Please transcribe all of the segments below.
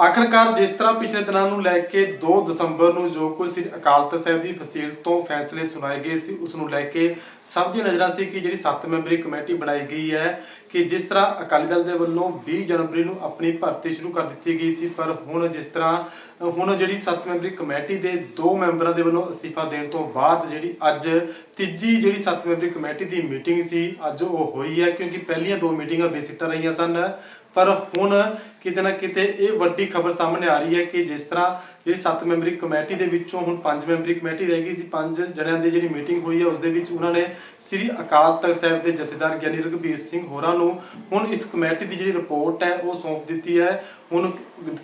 ਆਖਰਕਾਰ ਜਿਸ ਤਰ੍ਹਾਂ ਪਿਛਲੇ ਦਿਨਾਂ ਨੂੰ ਲੈ ਕੇ 2 ਦਸੰਬਰ ਨੂੰ ਜੋ ਕੁਝ ਸ੍ਰੀ ਅਕਾਲ ਤਖਤ ਸਾਹਿਬ ਦੀ ਫਸੀਲ ਤੋਂ ਫੈਸਲੇ ਸੁਣਾਏ ਗਏ ਸੀ, ਉਸ ਨੂੰ ਲੈ ਕੇ ਸਭ ਦੀ ਨਜ਼ਰਾਂ ਸੀ ਕਿ ਜਿਹੜੀ 7 ਮੈਂਬਰੀ ਕਮੇਟੀ ਬਣਾਈ ਗਈ ਹੈ ਕਿ ਜਿਸ ਤਰ੍ਹਾਂ ਅਕਾਲੀ ਦਲ ਦੇ ਵੱਲੋਂ 20 ਜਨਵਰੀ ਨੂੰ ਆਪਣੀ ਭਰਤੀ ਸ਼ੁਰੂ ਕਰ ਦਿੱਤੀ ਗਈ ਸੀ, ਪਰ ਹੁਣ ਜਿਸ ਤਰ੍ਹਾਂ, ਹੁਣ ਜਿਹੜੀ 7 ਮੈਂਬਰੀ ਕਮੇਟੀ ਦੇ ਦੋ ਮੈਂਬਰਾਂ ਦੇ ਵੱਲੋਂ ਅਸਤੀਫਾ ਦੇਣ ਤੋਂ ਬਾਅਦ ਜਿਹੜੀ ਅੱਜ ਤੀਜੀ ਜਿਹੜੀ 7 ਮੈਂਬਰੀ ਕਮੇਟੀ ਦੀ ਮੀਟਿੰਗ ਸੀ, ਅੱਜ ਉਹ ਹੋਈ ਹੈ ਕਿਉਂਕਿ ਪਹਿਲੀਆਂ ਦੋ ਮੀਟਿੰਗਾਂ ਬੇਸਿੱਟਾ ਰਹੀਆਂ ਸਨ। ਪਰ ਹੁਣ ਕਿਤੇ ਨਾ ਕਿਤੇ ਇਹ ਵੱਡੀ ਖਬਰ ਸਾਹਮਣੇ ਆ ਰਹੀ ਹੈ ਕਿ ਜਿਸ ਤਰ੍ਹਾਂ ਜਿਹੜੀ 7 ਮੈਂਬਰੀ ਕਮੇਟੀ ਦੇ ਵਿੱਚੋਂ ਹੁਣ 5 ਮੈਂਬਰੀ ਕਮੇਟੀ ਰਹਿ ਗਈ ਸੀ, ਪੰਜ ਜਣਿਆਂ ਦੀ ਜਿਹੜੀ ਮੀਟਿੰਗ ਹੋਈ ਹੈ, ਉਸ ਦੇ ਵਿੱਚ ਉਹਨਾਂ ਨੇ ਸ੍ਰੀ ਅਕਾਲ ਤਖਤ ਸਾਹਿਬ ਦੇ ਜਥੇਦਾਰ ਗਿਆਨੀ ਰਘਬੀਰ ਸਿੰਘ ਹੋਰਾਂ ਨੂੰ ਹੁਣ ਇਸ ਕਮੇਟੀ ਦੀ ਜਿਹੜੀ ਰਿਪੋਰਟ ਹੈ, ਉਹ ਸੌਂਪ ਦਿੱਤੀ ਹੈ। ਹੁਣ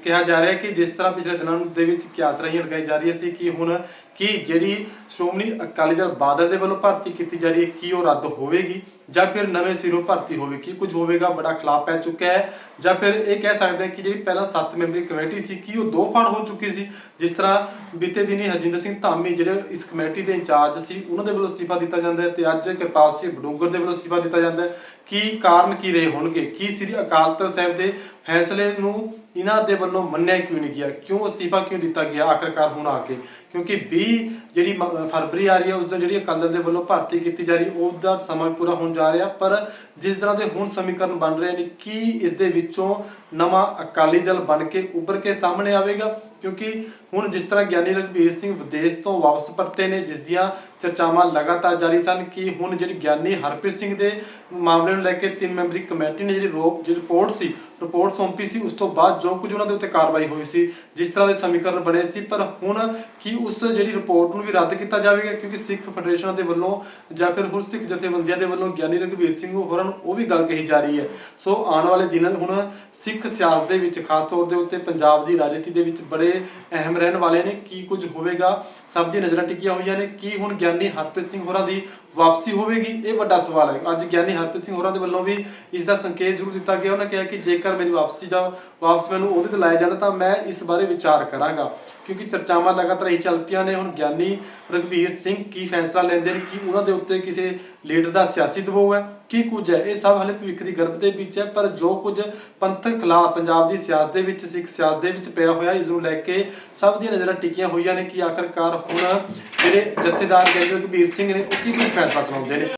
ਕਿਹਾ ਜਾ ਰਿਹਾ ਹੈ ਕਿ ਜਿਸ ਤਰ੍ਹਾਂ ਪਿਛਲੇ ਦਿਨਾਂ ਦੇ ਵਿੱਚ ਕਿਆਸਰਾਈਆਂ ਲਗਾਈ ਜਾ ਰਹੀ ਸੀ ਕਿ ਹੁਣ ਕੀ ਜਿਹੜੀ ਸ਼੍ਰੋਮਣੀ ਅਕਾਲੀ ਦਲ ਬਾਦਲ ਦੇ ਵੱਲੋਂ ਭਰਤੀ ਕੀਤੀ ਜਾ ਰਹੀ ਹੈ, ਕੀ ਉਹ ਰੱਦ ਹੋਵੇਗੀ? ਜਾਂ ਫਿਰ ਨਵੇਂ ਸਿਰੋਂ ਭਰਤੀ ਹੋਵੇਗੀ ਕੁਝ ਹੋਵੇਗਾ, ਬੜਾ ਖਿਲਾਫ ਪੈ ਚੁੱਕਾ ਹੈ। ਜਾਂ ਫਿਰ ਇਹ ਕਹਿ ਸਕਦੇ ਹਾਂ ਕਿ ਜਿਹੜੀ ਪਹਿਲਾਂ 7 ਮੈਂਬਰੀ ਕਮੇਟੀ ਸੀ, ਕੀ ਉਹ ਦੋ ਫਾੜ ਹੋ ਚੁੱਕੀ ਸੀ? ਜਿਸ ਤਰ੍ਹਾਂ ਬੀਤੇ ਦਿਨੀ ਹਰਜਿੰਦਰ ਸਿੰਘ ਧਾਮੀ ਜਿਹੜੇ ਇਸ ਕਮੇਟੀ ਦੇ ਇੰਚਾਰਜ ਸੀ, ਉਹਨਾਂ ਦੇ ਵੱਲੋਂ ਅਸਤੀਫਾ ਦਿੱਤਾ ਜਾਂਦਾ ਹੈ ਤੇ ਅੱਜ ਕਿਰਪਾਲ ਸਿੰਘ ਬਡੂੰਗਰ ਦੇ ਵੱਲੋਂ ਅਸਤੀਫਾ ਦਿੱਤਾ ਜਾਂਦਾ ਹੈ। ਕੀ ਕਾਰਨ ਕੀ ਰਹੇ ਹੋਣਗੇ? ਕੀ ਸ੍ਰੀ ਅਕਾਲ ਤਖਤ ਸਾਹਿਬ ਦੇ ਫੈਸਲੇ ਨੂੰ ਇਹਨਾਂ ਦੇ ਵੱਲੋਂ ਮੰਨਿਆ ਕਿਉਂ ਨਹੀਂ ਗਿਆ? ਕਿਉਂ ਅਸਤੀਫਾ ਕਿਉਂ ਦਿੱਤਾ ਗਿਆ ਆਖਰਕਾਰ ਹੁਣ ਆ ਕੇ? ਕਿਉਂਕਿ 20 ਜਿਹੜੀ ਫਰਵਰੀ ਆ ਰਹੀ ਹੈ, ਉਸ ਦਾ ਜਿਹੜੀ ਅਕਾਲੀ ਦੇ ਵੱਲੋਂ ਭਰਤੀ ਕੀਤੀ ਜਾ ਰਹੀ ਉਸ ਦਾ ਸਮਾਂ ਪੂਰਾ ਹੋਣ ਜਾ ਰਿਹਾ। ਪਰ ਜਿਸ ਤਰ੍ਹਾਂ ਦੇ ਹੁਣ ਸਮੀਕਰਨ ਬਣ ਰਹੇ ਨੇ, ਕੀ ਇਸ ਦੇ ਵਿੱਚੋਂ ਨਵਾਂ ਅਕਾਲੀ ਦਲ ਬਣ ਕੇ ਉੱਭਰ ਕੇ ਸਾਹਮਣੇ ਆਵੇਗਾ? ਕਿਉਂਕਿ ਹੁਣ ਜਿਸ ਤਰ੍ਹਾਂ ਗਿਆਨੀ ਰਘਬੀਰ ਸਿੰਘ ਵਿਦੇਸ਼ ਤੋਂ ਵਾਪਸ ਪਰਤੇ ਨੇ, ਜਿਸ ਦੀਆਂ ਚਰਚਾਵਾਂ ਲਗਾਤਾਰ ਜਾਰੀ ਸਨ, ਕਿ ਹੁਣ ਜਿਹੜੀ ਗਿਆਨੀ ਹਰਪ੍ਰੀਤ ਸਿੰਘ ਦੇ ਮਾਮਲੇ ਨੂੰ ਲੈ ਕੇ ਤਿੰਨ ਮੈਂਬਰੀ ਕਮੇਟੀ ਨੇ ਜਿਹੜੀ ਰੋਕ, ਜਿਹੜੀ ਰਿਪੋਰਟ ਸੀ, ਰਿਪੋਰਟ ਸੌਂਪੀ ਸੀ, ਉਸ ਤੋਂ ਬਾਅਦ ਜੋ ਕੁਝ ਉਹਨਾਂ ਦੇ ਉੱਤੇ ਕਾਰਵਾਈ ਹੋਈ ਸੀ, ਜਿਸ ਤਰ੍ਹਾਂ ਦੇ ਸਮੀਕਰਨ ਬਣੇ ਸੀ, ਪਰ ਹੁਣ ਕੀ ਉਸ ਜਿਹੜੀ ਰਿਪੋਰਟ ਨੂੰ ਵੀ ਰੱਦ ਕੀਤਾ ਜਾਵੇਗਾ? ਕਿਉਂਕਿ ਸਿੱਖ ਫੈਡਰੇਸ਼ਨ ਦੇ ਵੱਲੋਂ ਜਾਂ ਫਿਰ ਹੋਰ ਸਿੱਖ ਜਥੇਬੰਦੀਆਂ ਦੇ ਵੱਲੋਂ ਗਿਆਨੀ ਰਘਬੀਰ ਸਿੰਘ ਹੋਰਾਂ ਨੂੰ ਉਹ ਵੀ ਗੱਲ ਕਹੀ ਜਾ ਰਹੀ ਹੈ। ਸੋ ਆਉਣ ਵਾਲੇ ਦਿਨਾਂ ਹੁਣ ਸਿੱਖ ਸਿਆਸਤ ਦੇ ਵਿੱਚ, ਖਾਸ ਤੌਰ ਦੇ ਉੱਤੇ ਪੰਜਾਬ ਦੀ ਰਾਜਨੀਤੀ ਦੇ ਵਿੱਚ ਬੜੇ ਅਹਿਮ ਰਹਿਣ ਵਾਲੇ ਨੇ। ਕੀ ਕੁਝ ਹੋਵੇਗਾ? ਸਭ ਦੀ ਨਜ਼ਰਾਂ ਟਿਕੀਆਂ ਹੋਈਆਂ ਨੇ। ਕੀ ਹੁਣ ਗਿਆਨੀ ਹਰਪ੍ਰੀਤ ਸਿੰਘ ਹੋਰਾਂ ਦੀ ਵਾਪਸੀ ਹੋਵੇਗੀ? ਇਹ ਵੱਡਾ ਸਵਾਲ ਹੈ। ਅੱਜ ਗਿਆਨੀ ਹਰਪ੍ਰੀਤ ਸਿੰਘ ਹੋਰਾਂ ਦੇ ਵੱਲੋਂ ਵੀ ਇਸ ਦਾ ਸੰਕੇਤ ਜ਼ਰੂਰ ਦਿੱਤਾ ਗਿਆ। ਉਹਨਾਂ ਕਿਹਾ ਕਿ ਜੇਕਰ ਮੇਰੀ ਵਾਪਸੀ ਦਾ ਵਾਪਸ ਮੈਨੂੰ ਉਹਦੇ ਤੇ ਲਾਇਆ ਜਾਂਦਾ ਤਾਂ ਮੈਂ ਇਸ ਬਾਰੇ ਵਿਚਾਰ ਕਰਾਂਗਾ। ਕਿਉਂਕਿ ਚਰਚਾਵਾਂ ਲਗਾਤਾਰ ਹੀ ਚੱਲ ਪਈਆਂ ਨੇ। ਹੁਣ ਗਿਆਨੀ ਰਘਬੀਰ ਸਿੰਘ ਕੀ ਫੈਸਲਾ ਲੈਂਦੇ ਨੇ? ਕੀ ਉਹਨਾਂ ਦੇ ਉੱਤੇ ਕਿਸੇ ਲੀਡਰ ਦਾ ਸਿਆਸੀ ਦਬਾਅ ਹੈ? ਕੀ ਕੁਝ ਹੈ? ਇਹ ਸਭ ਹਲੇ ਭਵਿੱਖ ਦੀ ਗਰਭ ਦੇ ਵਿੱਚ ਹੈ। ਪਰ ਜੋ ਕੁਝ ਪੰਥਕ ਖਿਲਾਫ ਪੰਜਾਬ ਦੀ ਸਿਆਸਤ ਦੇ ਵਿੱਚ, ਸਿੱਖ ਸਿਆਸਤ ਦੇ ਵਿੱਚ ਪਿਆ ਹੋਇਆ, ਇਸ ਨੂੰ ਲੈ ਕੇ ਸਭ ਦੀਆਂ ਨਜ਼ਰਾਂ ਟਿਕੀਆਂ ਹੋਈਆਂ ਨੇ ਕਿ ਆਖਰਕਾਰ ਹੁਣ ਜਿਹੜੇ ਜਥੇਦਾਰ ਗਿਆਨੀ ਰਘਬੀਰ ਸਿੰਘ ਨੇ, ਉਹ ਕੀ ਕੁਝ ਫੈਸਲਾ ਸੁਣਾਉਂਦੇ ਨੇ?